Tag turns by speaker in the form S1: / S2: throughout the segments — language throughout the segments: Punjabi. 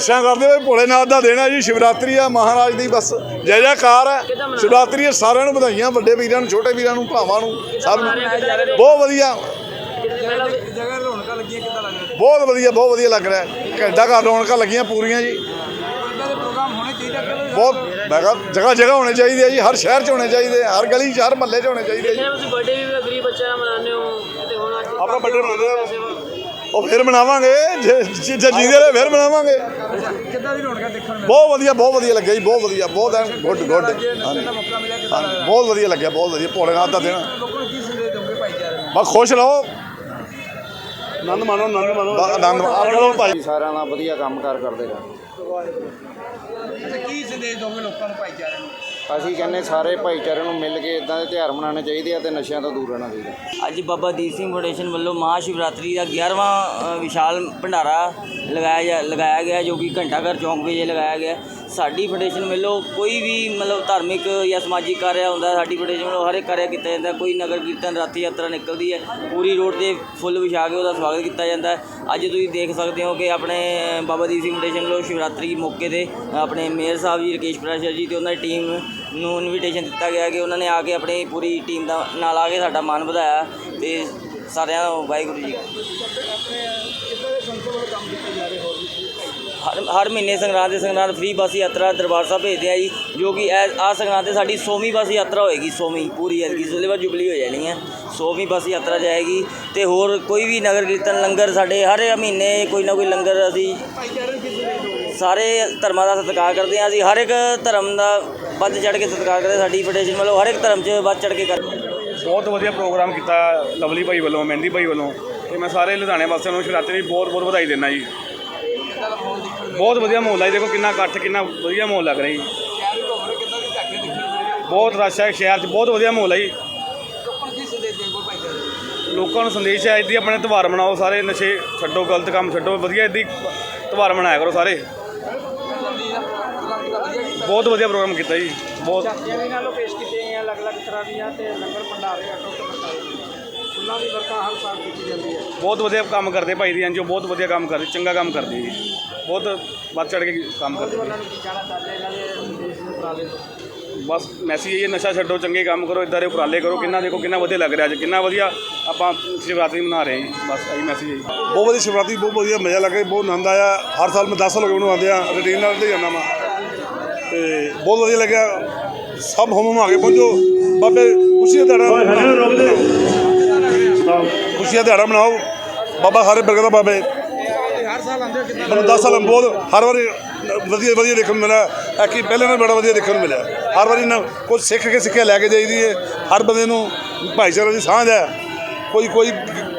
S1: ਆਸ਼ਾ ਕਰਦੇ ਹੋਏ ਭੋਲੇਨਾਥ ਦਾ ਦੇਣਾ ਜੀ ਸ਼ਿਵਰਾਤਰੀ ਆ ਮਹਾਰਾਜ ਦੀ ਬਸ ਜੈ ਜੈਕਾਰ ਹੈ ਸ਼ਿਵਰਾਤਰੀ ਸਾਰਿਆਂ ਨੂੰ ਵਧਾਈਆਂ ਵੱਡੇ ਵੀਰਾਂ ਨੂੰ ਛੋਟੇ ਵੀਰਾਂ ਨੂੰ ਭਰਾਵਾਂ ਨੂੰ ਸਭ ਨੂੰ। ਬਹੁਤ ਵਧੀਆ
S2: ਜਗ੍ਹਾ ਰੌਣਕਾਂ ਲੱਗੀਆਂ ਕਿੱਦਾਂ ਲੱਗ ਰਿਹਾ
S1: ਬਹੁਤ ਵਧੀਆ ਬਹੁਤ ਵਧੀਆ ਲੱਗ ਰਿਹਾ। ਹੈ। ਘੰਟਾ ਘਰ ਰੌਣਕਾਂ ਲੱਗੀਆਂ ਪੂਰੀਆਂ ਜੀ। ਬਹੁਤ ਮੈਂ ਕਿਹਾ ਜਗ੍ਹਾ ਜਗ੍ਹਾ ਹੋਣੇ ਚਾਹੀਦੇ ਆ ਜੀ ਹਰ ਸ਼ਹਿਰ 'ਚ ਹੋਣੇ ਚਾਹੀਦੇ ਹਰ ਗਲੀ 'ਚ ਹਰ ਮਹੱਲੇ 'ਚ ਹੋਣੇ ਚਾਹੀਦੇ ਆ ਜੀ
S3: ਤੁਸੀਂ ਬਰਥਡੇ ਵੀ ਗਰੀਬ ਬੱਚਿਆਂ ਦਾ ਮਨਾਉਂਦੇ ਹੋ? ਤੇ ਹੁਣ ਅੱਜ
S1: ਆਪਣਾ birthday ਮਨਾਉਂਦੇ ਆ। ਉਹ ਫਿਰ ਮਨਾਵਾਂਗੇ ਜੇ ਜੀਂਦੇ ਰਹੇ ਫਿਰ ਮਨਾਵਾਂਗੇ
S2: ਕਿੱਦਾਂ ਦੀ ਰੌਣਕਾਂ ਦੇਖਣ ਨੂੰ
S1: ਬਹੁਤ ਵਧੀਆ ਬਹੁਤ ਵਧੀਆ ਲੱਗਿਆ ਜੀ ਬਹੁਤ ਵਧੀਆ ਬਹੁਤ ਗੁੱਡ ਗੁੱਡ। ਹਾਂਜੀ। ਬਹੁਤ ਵਧੀਆ ਲੱਗਿਆ ਬਹੁਤ ਵਧੀਆ। ਭੋਲੇਨਾਥ ਦਾ ਦਿਨ।
S2: ਲੋਕਾਂ ਨੂੰ ਕੀ ਸੰਦੇਸ਼ ਦੋਗੇ ਭਾਈਚਾਰੇ ਨੂੰ?
S1: ਬਸ ਖੁਸ਼ ਰਹੋ। ਆਨੰਦ ਮਾਣੋ ਆਨੰਦ ਮਾਣੋ। ਆਨੰਦ ਮਾਣੋ। ਭਾਈ।
S4: ਸਾਰਿਆਂ ਨਾਲ ਵਧੀਆ ਕੰਮਕਾਰ ਕਰਦੇ ਰਹਿਣ
S2: ਅੱਛਾ ਕੀ ਸੰਦੇਸ਼ ਦੋਗੇ ਲੋਕਾਂ ਨੂੰ ਭਾਈਚਾਰੇ ਨੂੰ?
S4: ਅਸੀਂ ਕਹਿੰਦੇ ਸਾਰੇ ਭਾਈਚਾਰੇ ਨੂੰ ਮਿਲ ਕੇ ਇਦਾਂ ਦੇ ਤਿਉਹਾਰ ਮਨਾਉਣੇ ਚਾਹੀਦੇ ਆ ਤੇ ਨਸ਼ਿਆਂ ਤੋਂ ਦੂਰ ਰਹਿਣਾ ਚਾਹੀਦਾ।
S3: ਅੱਜ ਬਾਬਾ ਦੀਪ ਸਿੰਘ ਫਾਊਂਡੇਸ਼ਨ ਵੱਲੋਂ ਮਹਾਸ਼ਿਵਰਾਤਰੀ ਦਾ 11ਵਾਂ ਵਿਸ਼ਾਲ ਭੰਡਾਰਾ ਲਗਾਇਆ ਜਾ- ਲਗਾਇਆ ਗਿਆ ਜੋ ਕਿ ਘੰਟਾ ਘਰ ਚੌਂਕ ਵਿੱਚ ਲਗਾਇਆ ਗਿਆ। ਸਾਡੀ ਫਾਊਂਡੇਸ਼ਨ ਵੱਲੋਂ ਕੋਈ ਵੀ ਮਤਲਬ ਧਾਰਮਿਕ ਜਾਂ ਸਮਾਜਿਕ ਕਾਰਿਆ ਹੁੰਦਾ, ਸਾਡੀ ਫਾਊਂਡੇਸ਼ਨ ਵੱਲੋਂ ਹਰ ਇੱਕ ਕਾਰਿਆ ਕੀਤਾ ਜਾਂਦਾ। ਕੋਈ ਨਗਰ ਕੀਰਤਨ ਰਾਤੀ ਯਾਤਰਾ ਨਿਕਲਦੀ ਹੈ, ਪੂਰੀ ਰੋਡ ਤੇ ਫੁੱਲ ਵਿਛਾ ਕੇ ਉਹਦਾ ਸਵਾਗਤ ਕੀਤਾ ਜਾਂਦਾ। ਅੱਜ ਤੁਸੀਂ ਦੇਖ ਸਕਦੇ ਹੋ ਕਿ ਆਪਣੇ ਬਾਬਾ ਦੀਪ ਸਿੰਘ ਫਾਊਂਡੇਸ਼ਨ ਵੱਲੋਂ ਸ਼ਿਵਰਾਤਰੀ ਮੌਕੇ ਤੇ ਆਪਣੇ ਮੇਅਰ ਸਾਹਿਬ ਜੀ, ਰਕੇਸ਼ ਪ੍ਰੈਸ਼ਰ ਜੀ ਤੇ ਉਹਨਾਂ ਦੀ ਟੀਮ ਨੂੰ ਇਨਵੀਟੇਸ਼ਨ ਦਿੱਤਾ ਗਿਆ ਕਿ ਉਹਨਾਂ ਨੇ ਆ ਕੇ ਆਪਣੀ ਪੂਰੀ ਟੀਮ ਦਾ ਨਾਲ ਆ ਕੇ ਸਾਡਾ ਮਾਣ ਵਧਾਇਆ ਤੇ ਸਾਰਿਆਂ ਨੂੰ ਵਾਹਿਗੁਰੂ ਜੀ ਹਰ ਹਰ ਮਹੀਨੇ ਸੰਗਰਾਂਦ ਦੇ ਸੰਗਰਾਂਦ ਫ੍ਰੀ ਬੱਸ ਯਾਤਰਾ ਦਰਬਾਰ ਸਾਹਿਬ ਭੇਜਦੇ ਆ ਜੀ, ਜੋ ਕਿ ਆ ਸੰਗਰਾਂਦ ਤੇ ਸਾਡੀ 100ਵੀਂ ਬੱਸ ਯਾਤਰਾ ਹੋਏਗੀ 100ਵੀਂ ਪੂਰੀ ਐਤਕੀ ਇਸ ਬਾਅਦ ਜੁਬਲੀ ਹੋ ਜਾਣੀ ਹੈ 100ਵੀਂ ਬੱਸ ਯਾਤਰਾ ਜਾਏਗੀ ਤੇ ਹੋਰ ਕੋਈ ਵੀ ਨਗਰ ਕੀਰਤਨ, ਲੰਗਰ ਸਾਡੇ ਹਰ ਮਹੀਨੇ ਕੋਈ ਨਾ ਕੋਈ ਲੰਗਰ ਅਸੀਂ ਸਾਰੇ ਧਰਮਾਂ ਦਾ ਸਤਿਕਾਰ ਕਰਦੇ ਹਾਂ ਅਸੀਂ। ਹਰ ਇੱਕ ਧਰਮ ਦਾ ਵੱਧ ਚੜ ਕੇ ਸਤਿਕਾਰ ਕਰਦੇ ਹਾਂ। ਸਾਡੀ ਫੈਡਰੇਸ਼ਨ ਵੱਲੋਂ। ਹਰ ਇੱਕ ਧਰਮ 'ਚ ਵੱਧ ਚੜ ਕੇ ਕਰਦੇ ਹਾਂ।
S5: ਬਹੁਤ ਵਧੀਆ ਪ੍ਰੋਗਰਾਮ ਕੀਤਾ ਲਵਲੀ ਭਾਈ ਵੱਲੋਂ ਮਹਿੰਦੀ ਭਾਈ ਵੱਲੋਂ। ਤੇ ਮੈਂ ਸਾਰੇ ਲੁਧਿਆਣੇ ਵਾਸੀਆਂ ਨੂੰ ਸ਼ਿਵਰਾਤਰੀ ਦੀ ਬਹੁਤ ਬਹੁਤ ਵਧਾਈ ਦਿੰਦਾ ਜੀ। ਬਹੁਤ ਵਧੀਆ ਮਾਹੌਲ ਹੈ ਜੀ, ਦੇਖੋ ਕਿੰਨਾ ਇਕੱਠ ਕਿੰਨਾ ਵਧੀਆ ਮਾਹੌਲ ਲੱਗ ਰਿਹਾ ਜੀ। ਬਹੁਤ ਰਸ਼ ਹੈ ਸ਼ਹਿਰ 'ਚ। ਬਹੁਤ ਵਧੀਆ ਮਾਹੌਲ ਹੈ ਜੀ।
S2: ਲੋਕਾਂ ਨੂੰ ਸੰਦੇਸ਼
S5: ਲੋਕਾਂ ਨੂੰ ਸੰਦੇਸ਼ ਹੈ ਇੱਦੀ ਆਪਣੇ ਤਿਉਹਾਰ ਮਨਾਓ ਸਾਰੇ। ਨਸ਼ੇ ਛੱਡੋ ਗਲਤ ਕੰਮ ਛੱਡੋ। ਵਧੀਆ ਇੱਦੀ ਤਿਉਹਾਰ ਮਨਾਇਆ ਕਰੋ ਸਾਰੇ। ਬਹੁਤ ਵਧੀਆ ਪ੍ਰੋਗਰਾਮ ਕੀਤਾ ਜੀ। ਬਹੁਤ
S2: ਝਾਕੀਆਂ ਵੀ ਨਾਲੋਂ ਪੇਸ਼ ਕੀਤੀਆਂ ਗਈਆਂ ਅਲੱਗ-ਅਲੱਗ ਤਰ੍ਹਾਂ ਦੀਆਂ ਤੇ ਲੰਗਰ ਭੰਡਾਰੇ ਅਟੁੱਟ ਵਰਤਾਏ ਫੁੱਲਾਂ ਦੀ ਵਰਖਾ ਹਰ ਸਾਲ ਕੀਤੀ ਜਾਂਦੀ ਹੈ।
S5: ਬਹੁਤ ਵਧੀਆ ਕੰਮ ਕਰਦੇ ਭਾਈ ਦੀ ਐਨਜੀਓ ਬਹੁਤ ਵਧੀਆ ਕੰਮ ਕਰਦੇ ਚੰਗਾ ਕੰਮ ਕਰਦੀ ਹੈ ਜੀ। ਬਹੁਤ ਵੱਧ ਚੜ ਕੇ ਕੰਮ ਕਰਦੇ
S2: ਉਹਨਾਂ ਨੂੰ ਕੀ ਕਹਿਣਾ ਚਾਹੁੰਦੇ ਇਹਨਾਂ ਦੇ ਦੇਸ਼ ਦੇ ਉਪਰਾਲੇ ਤੋਂ?
S5: ਬਸ ਮੈਸੇਜ ਇਹ ਨਸ਼ਾ ਛੱਡੋ ਚੰਗੇ ਕੰਮ ਕਰੋ ਇਦਾਂ ਦੇ ਉਪਰਾਲੇ ਕਰੋ ਕਿੰਨਾ ਦੇਖੋ ਕਿੰਨਾ ਵਧੀਆ ਲੱਗ ਰਿਹਾ ਅੱਜ ਕਿੰਨਾ ਵਧੀਆ ਆਪਾਂ ਸ਼ਿਵਰਾਤਰੀ ਮਨਾ ਰਹੇ ਹਾਂ। ਬਸ ਇਹੀ ਮੈਸੇਜ ਹੈ
S1: ਬਹੁਤ ਵਧੀਆ ਸ਼ਿਵਰਾਤਰੀ ਬਹੁਤ ਵਧੀਆ ਮਜ਼ਾ ਲੱਗ ਰਿਹਾ ਬਹੁਤ ਆਨੰਦ ਆਇਆ। ਹਰ ਸਾਲ ਮੈਂ 10 ਸਾਲ ਹੋ ਗਏ ਉਹਨੂੰ ਆਉਂਦੇ ਆ ਰੂਟੀਨ ਨਾਲ ਤੇ ਜਾਂਦਾ ਵਾ। ਤੇ ਬਹੁਤ ਵਧੀਆ ਲੱਗਿਆ। ਸਭ ਹਮ ਹਮ ਆ ਕੇ ਪਹੁੰਚੋ। ਬਾਬੇ ਖੁਸ਼ੀ ਦਾ ਦਿਹਾੜਾ ਖੁਸ਼ੀ ਦਾ। ਦਿਹਾੜਾ ਮਨਾਓ। ਬਾਬਾ ਸਾਰੇ ਬਰਕਤ ਦਾ ਬਾਬੇ।
S2: ਹਰ ਸਾਲ ਆਉਂਦੇ ਕਿੱਦਾਂ
S1: ਮੈਨੂੰ 10 ਸਾਲ ਬਹੁਤ ਹਰ ਵਾਰੀ ਵਧੀਆ ਵਧੀਆ ਦੇਖਣ ਨੂੰ ਮਿਲਿਆ। ਹੈ ਕਿ ਪਹਿਲੇ ਨਾਲ ਬੜਾ ਵਧੀਆ ਦੇਖਣ ਨੂੰ ਮਿਲਿਆ। ਹਰ ਵਾਰੀ ਨਾ ਕੁਝ ਸਿੱਖ ਕੇ ਸਿੱਖਿਆ ਲੈ ਕੇ ਜਾਈਦੀ ਹੈ ਹਰ ਬੰਦੇ ਨੂੰ ਭਾਈਚਾਰੇ ਦੀ ਸਾਂਝ ਹੈ। ਕੋਈ ਕੋਈ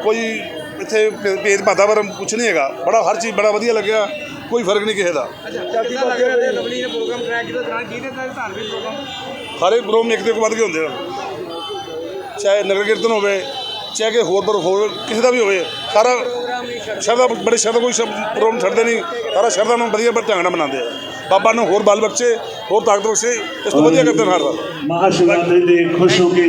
S1: ਕੋਈ ਇੱਥੇ ਭੇਦ ਭਾਤਾਵਰਨ ਕੁਛ ਨਹੀਂ ਹੈਗਾ। ਬੜਾ ਹਰ ਚੀਜ਼ ਬੜਾ ਵਧੀਆ ਲੱਗਿਆ। ਕੋਈ ਫ਼ਰਕ ਨਹੀਂ ਕਿਸੇ ਦਾ।
S2: ਚਾਚੀ ਲੱਗਦਾ ਪ੍ਰੋਗਰਾਮ
S1: ਸਾਰੇ ਇੱਕ ਤੋਂ ਇੱਕ ਵੱਧ ਕੇ ਹੁੰਦੇ ਹਨ ਚਾਹੇ ਨਗਰ ਕੀਰਤਨ ਹੋਵੇ ਚਾਹੇ ਕਿ ਹੋਰ ਪਰ ਹੋਰ ਕਿਸੇ ਦਾ ਵੀ ਹੋਵੇ ਸਾਰਾ ਸ਼ਰਧਾ ਬੜੇ ਸ਼ਰਧਾ ਕੋਈ ਪ੍ਰੋਗਰਾਮ ਛੱਡਦੇ ਨਹੀਂ। ਸਾਰਾ ਸ਼ਰਧਾ ਨੂੰ ਵਧੀਆ ਢੰਗ ਨਾਲ ਮਨਾਉਂਦੇ ਆ। ਬਾਬਾ ਨੂੰ ਹੋਰ ਬਲ ਬਖਸ਼ੇ ਹੋਰ ਤਾਕਤ ਬਖਸ਼ੇ ਇਸ ਤੋਂ ਵਧੀਆ ਕਰਦੇ ਹਰ ਸਾਲ
S6: ਮਹਾਸ਼ਿਵਰਾਤਰੀ ਦੇ ਖੁਸ਼ ਹੋ ਕੇ